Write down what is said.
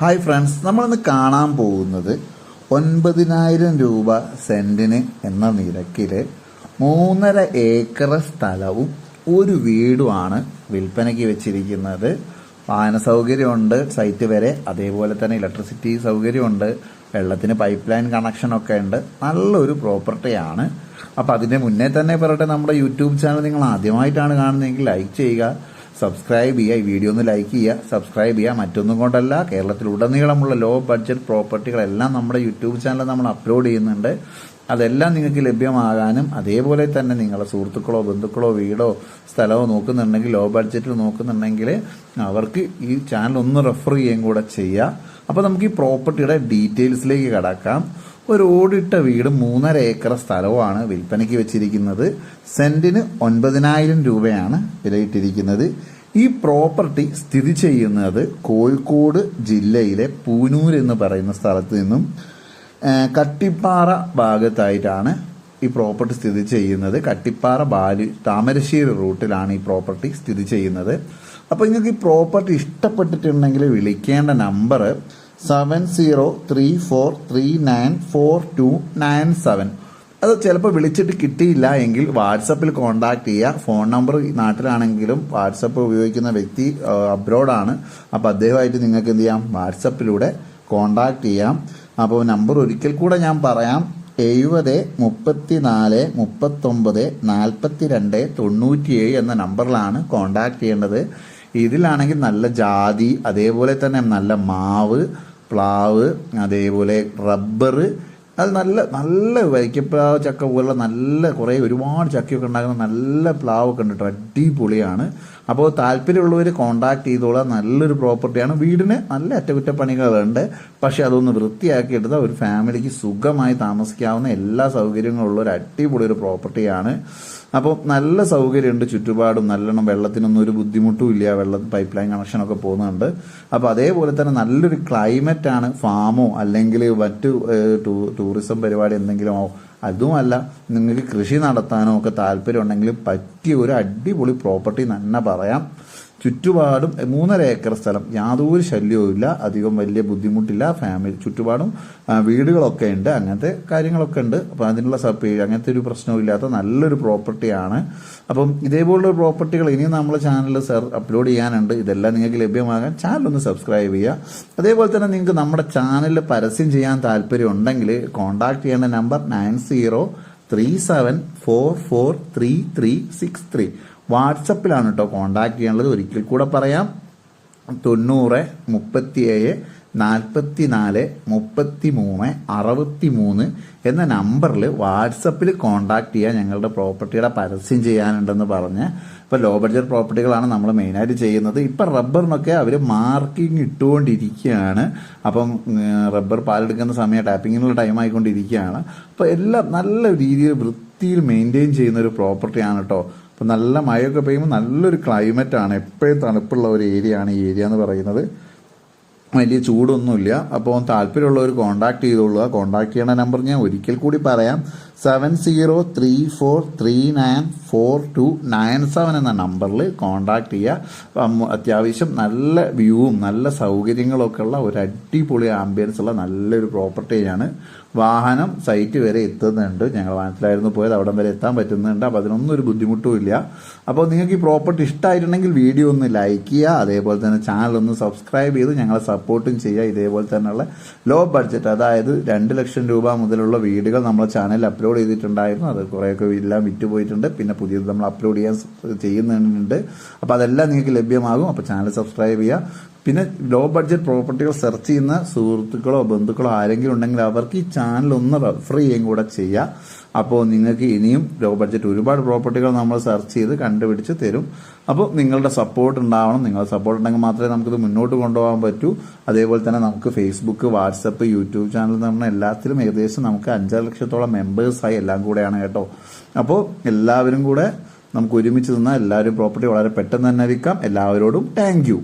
Hi friends നമ്മളിന്ന് കാണാൻ പോകുന്നത് ഒൻപതിനായിരം രൂപ സെന്റിന് എന്ന നിരക്കിൽ മൂന്നര ഏക്കർ സ്ഥലവും ഒരു വീടുമാണ് വിൽപ്പനയ്ക്ക് വെച്ചിരിക്കുന്നത്. വാഹന സൗകര്യമുണ്ട് സൈറ്റ് വരെ അതേപോലെ തന്നെ ഇലക്ട്രിസിറ്റി സൗകര്യമുണ്ട് വെള്ളത്തിന് പൈപ്പ് ലൈൻ കണക്ഷനൊക്കെ ഉണ്ട്. നല്ലൊരു പ്രോപ്പർട്ടിയാണ് അപ്പം അതിന്റെ മുന്നേ തന്നെ പറയട്ടെ നമ്മുടെ യൂട്യൂബ് ചാനൽ നിങ്ങൾ ആദ്യമായിട്ടാണ് കാണുന്നതെങ്കിൽ ലൈക്ക് ചെയ്യുക. സബ്സ്ക്രൈബ് ചെയ്യുക. ഈ വീഡിയോ ഒന്ന് ലൈക്ക് ചെയ്യുക. സബ്സ്ക്രൈബ് ചെയ്യുക. മറ്റൊന്നും കൊണ്ടല്ല. കേരളത്തിലുടനീളമുള്ള ലോ ബഡ്ജറ്റ് പ്രോപ്പർട്ടികളെല്ലാം നമ്മുടെ യൂട്യൂബ് ചാനൽ നമ്മൾ അപ്ലോഡ് ചെയ്യുന്നുണ്ട്. അതെല്ലാം നിങ്ങൾക്ക് ലഭ്യമാകാനും അതേപോലെ തന്നെ നിങ്ങളെ സുഹൃത്തുക്കളോ ബന്ധുക്കളോ വീടോ സ്ഥലമോ നോക്കുന്നുണ്ടെങ്കിൽ ലോ ബഡ്ജറ്റിൽ നോക്കുന്നുണ്ടെങ്കിൽ അവർക്ക് ഈ ചാനൽ ഒന്ന് റെഫർ ചെയ്യുകയും കൂടെ ചെയ്യുക അപ്പോൾ നമുക്ക് ഈ പ്രോപ്പർട്ടിയുടെ ഡീറ്റെയിൽസിലേക്ക് കടക്കാം. ഒരു ഓടിട്ട വീട് മൂന്നര ഏക്കർ സ്ഥലവുമാണ് വിൽപ്പനയ്ക്ക് വെച്ചിരിക്കുന്നത്. സെന്റിന് ഒൻപതിനായിരം രൂപയാണ് വിലയിട്ടിരിക്കുന്നത്. ഈ പ്രോപ്പർട്ടി സ്ഥിതി ചെയ്യുന്നത് കോഴിക്കോട് ജില്ലയിലെ പൂനൂർ എന്ന് പറയുന്ന സ്ഥലത്ത് നിന്നും കട്ടിപ്പാറ ഭാഗത്തായിട്ടാണ് ഈ പ്രോപ്പർട്ടി സ്ഥിതി ചെയ്യുന്നത്. കട്ടിപ്പാറ ബാലു താമരശ്ശേരി റൂട്ടിലാണ് ഈ പ്രോപ്പർട്ടി സ്ഥിതി ചെയ്യുന്നത്. അപ്പോൾ നിങ്ങൾക്ക് ഈ പ്രോപ്പർട്ടി ഇഷ്ടപ്പെട്ടിട്ടുണ്ടെങ്കിൽ വിളിക്കേണ്ട number seven zero three four three nine four two nine seven അത് ചിലപ്പോൾ വിളിച്ചിട്ട് കിട്ടിയില്ല എങ്കിൽ വാട്സപ്പിൽ കോൺടാക്ട് ചെയ്യുക. ഫോൺ നമ്പർ നാട്ടിലാണെങ്കിലും വാട്സപ്പ് ഉപയോഗിക്കുന്ന വ്യക്തി അബ്രോഡാണ് അപ്പോൾ അദ്ദേഹമായിട്ട് നിങ്ങൾക്ക് എന്ത് ചെയ്യാം? വാട്സപ്പിലൂടെ കോൺടാക്ട് ചെയ്യാം. അപ്പോൾ നമ്പർ ഒരിക്കൽ കൂടെ ഞാൻ പറയാം. എഴുപത് മുപ്പത്തി നാല് മുപ്പത്തൊമ്പത് നാൽപ്പത്തി രണ്ട് തൊണ്ണൂറ്റിയേഴ് എന്ന നമ്പറിലാണ് കോൺടാക്ട് ചെയ്യേണ്ടത്. ഇതിലാണെങ്കിൽ നല്ല ജാതി അതേപോലെ തന്നെ നല്ല മാവ് പ്ലാവ് അതേപോലെ റബ്ബർ അത് നല്ല നല്ല വൈക്കപ്ലാവ് ചക്ക പോലുള്ള നല്ല കുറേ ഒരുപാട് ചക്കയൊക്കെ ഉണ്ടാക്കുന്ന നല്ല പ്ലാവൊക്കെ ഉണ്ട് കേട്ടോ. അടിപൊളിയാണ്. അപ്പോൾ താല്പര്യമുള്ളവർ കോണ്ടാക്ട് ചെയ്തോളാം. നല്ലൊരു പ്രോപ്പർട്ടിയാണ് വീടിന് നല്ല അറ്റകുറ്റപ്പണികളുണ്ട്. പക്ഷെ അതൊന്ന് വൃത്തിയാക്കി എടുത്താൽ ഒരു ഫാമിലിക്ക് സുഖമായി താമസിക്കാവുന്ന എല്ലാ സൗകര്യങ്ങളും ഉള്ള ഒരു അടിപൊളി ഒരു പ്രോപ്പർട്ടിയാണ് അപ്പോൾ നല്ല സൗകര്യമുണ്ട് ചുറ്റുപാടും നല്ലോണം വെള്ളത്തിനൊന്നും ഒരു ബുദ്ധിമുട്ടും ഇല്ല വെള്ളം പൈപ്പ് ലൈൻ കണക്ഷനൊക്കെ പോകുന്നുണ്ട്. അപ്പോൾ അതേപോലെ തന്നെ നല്ലൊരു ക്ലൈമറ്റ് ആണ് ഫാമോ അല്ലെങ്കിൽ മറ്റു ടൂറിസം പരിപാടി എന്തെങ്കിലുമോ അതുമല്ല നിങ്ങൾക്ക് കൃഷി നടത്താനോ ഒക്കെ താല്പര്യം ഉണ്ടെങ്കിൽ പറ്റിയ ഒരു അടിപൊളി പ്രോപ്പർട്ടി തന്നെ പറയാം. ചുറ്റുപാടും മൂന്നര ഏക്കർ സ്ഥലം. യാതൊരു ശല്യവും ഇല്ല. അധികം വലിയ ബുദ്ധിമുട്ടില്ല. ഫാമിലി ചുറ്റുപാടും വീടുകളൊക്കെ ഉണ്ട്. അങ്ങനത്തെ കാര്യങ്ങളൊക്കെ ഉണ്ട്. അപ്പം അതിനുള്ള സബ് അങ്ങനത്തെ ഒരു പ്രശ്നവും ഇല്ലാത്ത നല്ലൊരു പ്രോപ്പർട്ടിയാണ് അപ്പം ഇതേപോലുള്ള പ്രോപ്പർട്ടികൾ ഇനിയും നമ്മളെ ചാനലിൽ സർ അപ്ലോഡ് ചെയ്യാനുണ്ട്. ഇതെല്ലാം നിങ്ങൾക്ക് ലഭ്യമാകാൻ ചാനൽ ഒന്ന് സബ്സ്ക്രൈബ് ചെയ്യുക. അതേപോലെ തന്നെ നിങ്ങൾക്ക് നമ്മുടെ ചാനലിൽ പരസ്യം ചെയ്യാൻ താല്പര്യം ഉണ്ടെങ്കിൽ കോൺടാക്ട് ചെയ്യേണ്ട number nine zero three seven four four three three six three വാട്സപ്പിലാണ് കേട്ടോ കോൺടാക്ട് ചെയ്യാനുള്ളത്. ഒരിക്കൽ കൂടെ പറയാം. തൊണ്ണൂറ് മുപ്പത്തിയേഴ് നാൽപ്പത്തി നാല് മുപ്പത്തി മൂന്ന് അറുപത്തി മൂന്ന് എന്ന നമ്പറിൽ വാട്സപ്പിൽ കോൺടാക്ട് ചെയ്യാൻ ഞങ്ങളുടെ പ്രോപ്പർട്ടിയുടെ പരസ്യം ചെയ്യാനുണ്ടെന്ന് പറഞ്ഞ് ഇപ്പോൾ ലോ ബഡ്ജറ്റ് പ്രോപ്പർട്ടികളാണ് നമ്മൾ മെയിനായിട്ട് ചെയ്യുന്നത്. ഇപ്പം റബ്ബറിനൊക്കെ അവർ മാർക്കിംഗ് ഇട്ടുകൊണ്ടിരിക്കുകയാണ്. അപ്പം റബ്ബർ പാലെടുക്കുന്ന സമയം ടാപ്പിങ്ങിനുള്ള ടൈം ആയിക്കൊണ്ടിരിക്കുകയാണ്. അപ്പോൾ എല്ലാം നല്ല രീതിയിൽ വൃത്തിയിൽ മെയിന്റെയിൻ ചെയ്യുന്ന ഒരു പ്രോപ്പർട്ടിയാണ് കേട്ടോ അപ്പം നല്ല മഴയൊക്കെ പെയ്യുമ്പോൾ നല്ലൊരു ക്ലൈമറ്റാണ്. എപ്പോഴും തണുപ്പുള്ള ഒരു ഏരിയ ആണ് ഈ ഏരിയ എന്ന് പറയുന്നത്. വലിയ ചൂടൊന്നുമില്ല. അപ്പോൾ താല്പര്യമുള്ളവർ കോൺടാക്ട് ചെയ്തോളുക. കോൺടാക്ട് ചെയ്യണ നമ്പർ ഞാൻ ഒരിക്കൽ കൂടി പറയാം. Seven zero three four three nine four two nine seven എന്ന നമ്പറിൽ കോൺടാക്ട് ചെയ്യുക അത്യാവശ്യം നല്ല വ്യൂവും നല്ല സൗകര്യങ്ങളൊക്കെ ഉള്ള ഒരു അടിപൊളി ആംബിയൻസ് ഉള്ള നല്ലൊരു പ്രോപ്പർട്ടിയാണ് വാഹനം സൈറ്റ് വരെ എത്തുന്നുണ്ട്. ഞങ്ങൾ വാഹനത്തിലായിരുന്നു പോയത്. അവിടെ വരെ എത്താൻ പറ്റുന്നുണ്ട്. അപ്പോൾ അതിനൊന്നും ഒരു ബുദ്ധിമുട്ടും ഇല്ല. അപ്പോൾ നിങ്ങൾക്ക് ഈ പ്രോപ്പർട്ടി ഇഷ്ടമായിട്ടുണ്ടെങ്കിൽ വീഡിയോ ഒന്ന് ലൈക്ക് ചെയ്യുക അതേപോലെ തന്നെ ചാനൽ ഒന്ന് സബ്സ്ക്രൈബ് ചെയ്ത് ഞങ്ങളെ സപ്പോർട്ടും ചെയ്യുക ഇതേപോലെ തന്നെയുള്ള ലോ ബഡ്ജറ്റ് അതായത് രണ്ട് ലക്ഷം രൂപ മുതലുള്ള വീടുകൾ നമ്മളെ ചാനലിൽ അപ്ലോഡ് ചെയ്തിട്ടുണ്ടായിരുന്നു. അത് കുറേയൊക്കെ എല്ലാം വിറ്റുപോയിട്ടുണ്ട്. പിന്നെ പുതിയത് നമ്മൾ അപ്ലോഡ് ചെയ്യാൻ ചെയ്യുന്നുണ്ട്. അപ്പോൾ അതെല്ലാം നിങ്ങൾക്ക് ലഭ്യമാകും. അപ്പോൾ ചാനൽ സബ്സ്ക്രൈബ് ചെയ്യുക. പിന്നെ ലോ ബഡ്ജറ്റ് പ്രോപ്പർട്ടികൾ സെർച്ച് ചെയ്യുന്ന സുഹൃത്തുക്കളോ ബന്ധുക്കളോ ആരെങ്കിലും ഉണ്ടെങ്കിൽ അവർക്ക് ഈ ചാനൽ ഒന്ന് റെഫർ ചെയ്യുകയും കൂടെ ചെയ്യാം. അപ്പോൾ നിങ്ങൾക്ക് ഇനിയും ലോ ബഡ്ജറ്റ് ഒരുപാട് പ്രോപ്പർട്ടികൾ നമ്മൾ സെർച്ച് ചെയ്ത് കണ്ടുപിടിച്ച് തരും. അപ്പോൾ നിങ്ങളുടെ സപ്പോർട്ട് ഉണ്ടാവണം. നിങ്ങളുടെ സപ്പോർട്ട് ഉണ്ടെങ്കിൽ മാത്രമേ നമുക്കിത് മുന്നോട്ട് കൊണ്ടുപോകാൻ പറ്റൂ. അതേപോലെ തന്നെ നമുക്ക് ഫേസ്ബുക്ക് വാട്സപ്പ് യൂട്യൂബ് ചാനൽ എന്ന് പറഞ്ഞാൽ എല്ലാത്തിലും ഏകദേശം നമുക്ക് അഞ്ചര ലക്ഷത്തോളം മെമ്പേഴ്സായി എല്ലാം കൂടെയാണ് കേട്ടോ. അപ്പോൾ എല്ലാവരും കൂടെ നമുക്ക് ഒരുമിച്ച് നിന്നാൽ എല്ലാവരും പ്രോപ്പർട്ടി വളരെ പെട്ടെന്ന് തന്നെ വിൽക്കാം. എല്ലാവരോടും താങ്ക്